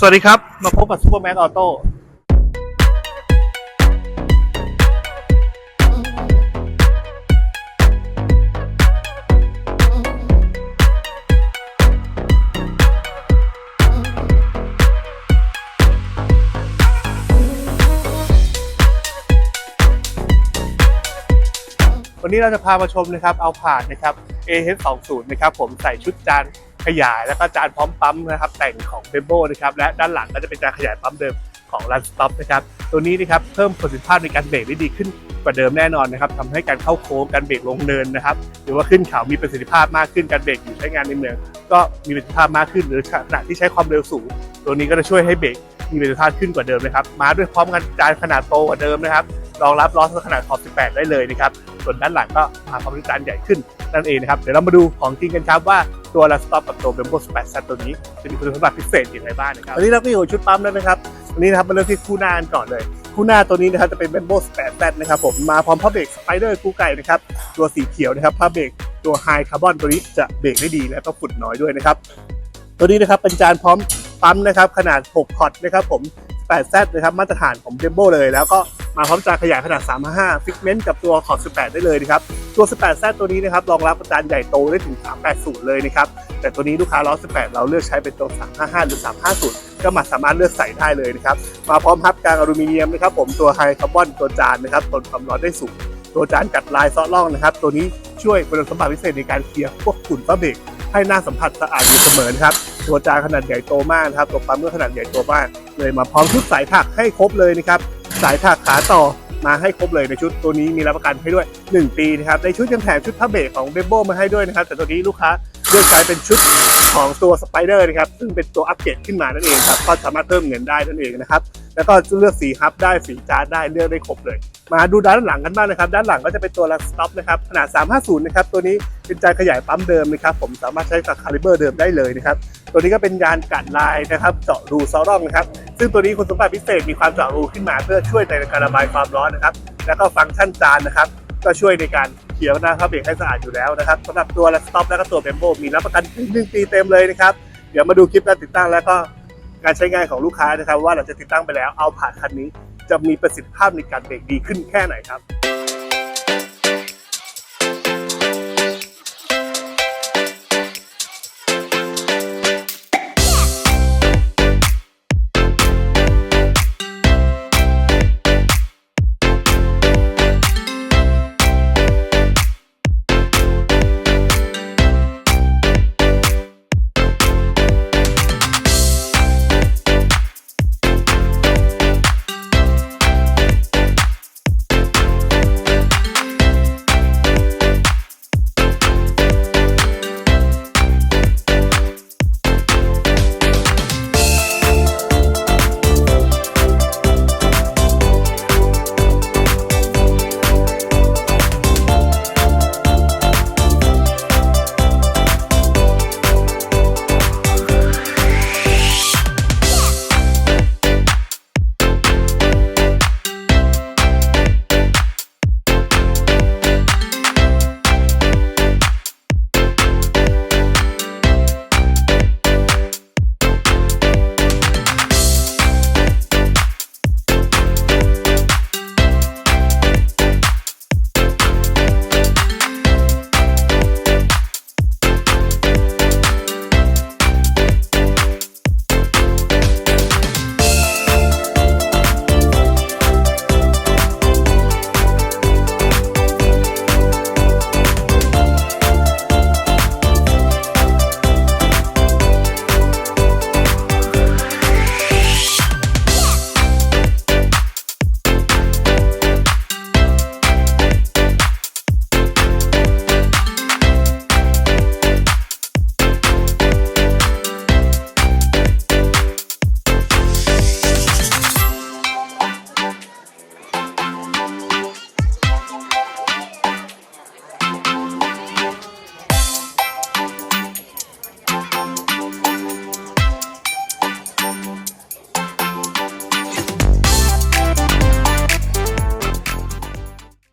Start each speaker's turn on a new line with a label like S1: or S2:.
S1: สวัสดีครับ มาพบกับซูเปอร์แมนออโต้วันนี้เราจะพามาชมนะครับเอาผ่านนะครับ AH20 นะครับผมใส่ชุดจาน ขยายแล้วก็จานพร้อมปั๊มนะครับแต่งของเบโบนะครับและด้านหลังก็จะเป็นจานขยายปั๊มเดิมของ Run Stop นะครับตัวนี้นะครับเพิ่มประสิทธิภาพในการเบรกได้ดีขึ้นกว่าเดิมแน่นอนนะครับทำให้การเข้าโค้งการเบรกลงเนินนะครับหรือว่าขึ้นเขามีประสิทธิภาพมากขึ้นการเบรกอยู่ใช้งานในเมืองก็มีประสิทธิภาพมากขึ้น หรือขณะที่ใช้ความเร็วสูง ตัวนี้ก็จะช่วยให้เบรกมีประสิทธิภาพขึ้นกว่าเดิมนะครับมาด้วยพร้อมกันจานขนาดโตกว่าเดิมนะครับรองรับล้อขนาดขอบ 18 ได้เลยนะครับส่วนด้านหลังก็มาพร้อมด้วยจานใหญ่ขึ้น นั่นเองนะครับ เดี๋ยวเรามาดูของจริงกันครับว่าตัว l a s t o p กับตัว Brembo Splash Z ตัวนี้จะมีคุณสมบัติพิเศษอย่างไรบ้างนะครับวันนี้เราก็อยู่ชุดปั๊มแล้วนะครับวันนี้นะครับมาเริ่มที่คู่หน้ากันก่อนเลย คู่หน้าตัวนี้นะครับจะเป็น Brembo Splash Z นะครับผมมาพร้อมผ้าเบรก Spider คู่ไก่นะครับตัวสีเขียวนะครับผ้าเบรกตัว High Carbon ตัวนี้จะเบรกได้ดีและก็ฝุ่นน้อยด้วยนะครับตัวนี้นะครับเป็นจานพร้อมปั๊มนะครับขนาด 6 พอร์ตนะครับผม 8Z นะครับมาตรฐานของ Brembo เลยแล้วก็ มาพร้อมจานขยายขนาด355ฟิกเมนต์กับตัวขอบ 18 ได้เลยนะครับ ตัว 18Z ตัวนี้นะครับรองรับจานใหญ่โตได้ถึง 380 เลยนะครับ แต่ตัวนี้ลูกค้าล้อ18 เราเลือกใช้เป็นตัว 355 หรือ 350 ก็มาสามารถเลือกใส่ได้เลยนะครับ มาพร้อมฮับกลางอลูมิเนียมนะครับผมตัวไฮคาร์บอนตัวจานนะครับทนความร้อนได้สูง ตัวจานกัดลายซ้อล่องนะครับ ตัวนี้ช่วยคุณสมบัติพิเศษในการเคลียร์พวกฝุ่นฟ้าเบรกให้หน้าสัมผัสสะอาดอยู่เสมอนะครับตัวจานขนาดใหญ่โตมากนะครับตัวปั๊มก็ขนาดใหญ่โตมากเลยมาพร้อมชุดสายถักให้ครบเลยนะครับ สายถักขาต่อมาให้ครบเลยในชุดตัวนี้มีรับประกันให้ด้วย 1 ปีนะครับในชุดยังแถมชุดผ้าเบรกของเบโบมาให้ด้วยนะครับ แต่ตัวนี้ลูกค้าเลือกใช้เป็นชุดของตัวสไปเดอร์นะครับซึ่งเป็นตัวอัปเกรดขึ้นมานั่นเองครับก็สามารถเพิ่มเงินได้นั่นเองนะครับแล้วก็เลือกสีฮับได้สีจานได้เลือกได้ครบเลย มาดูด้านหลังกันบ้างนะครับ ด้านหลังก็จะเป็นตัวลักสต็อปนะครับขนาด 350 นะครับตัวนี้เป็นจานขยายปั๊มเดิมนะครับผมสามารถใช้กับคาลิเบอร์เดิมได้เลยนะครับตัวนี้ก็เป็นยานกัดลายนะครับเจาะรูซอร่องนะครับ ซึ่งตัวนี้คุณสมบัติพิเศษมีความเจาะรูขึ้นมาเพื่อช่วยในการระบายความร้อนนะครับ แล้วก็ฟังก์ชันจานนะครับ ก็ช่วยในการเขียวหน้าเขาเบรกให้สะอาดอยู่แล้วนะครับสำหรับตัวและสต็อปแล้วก็ตัวเบมโบมีรับประกันถึงหนึ่งปีเต็มเลยนะครับ เดี๋ยวมาดูคลิปการติดตั้งแล้วก็การใช้งานของลูกค้านะครับ ว่าหลังจากติดตั้งไปแล้วเอาผ่านคันนี้ จะมีประสิทธิภาพในการเบรกดีขึ้นแค่ไหนครับ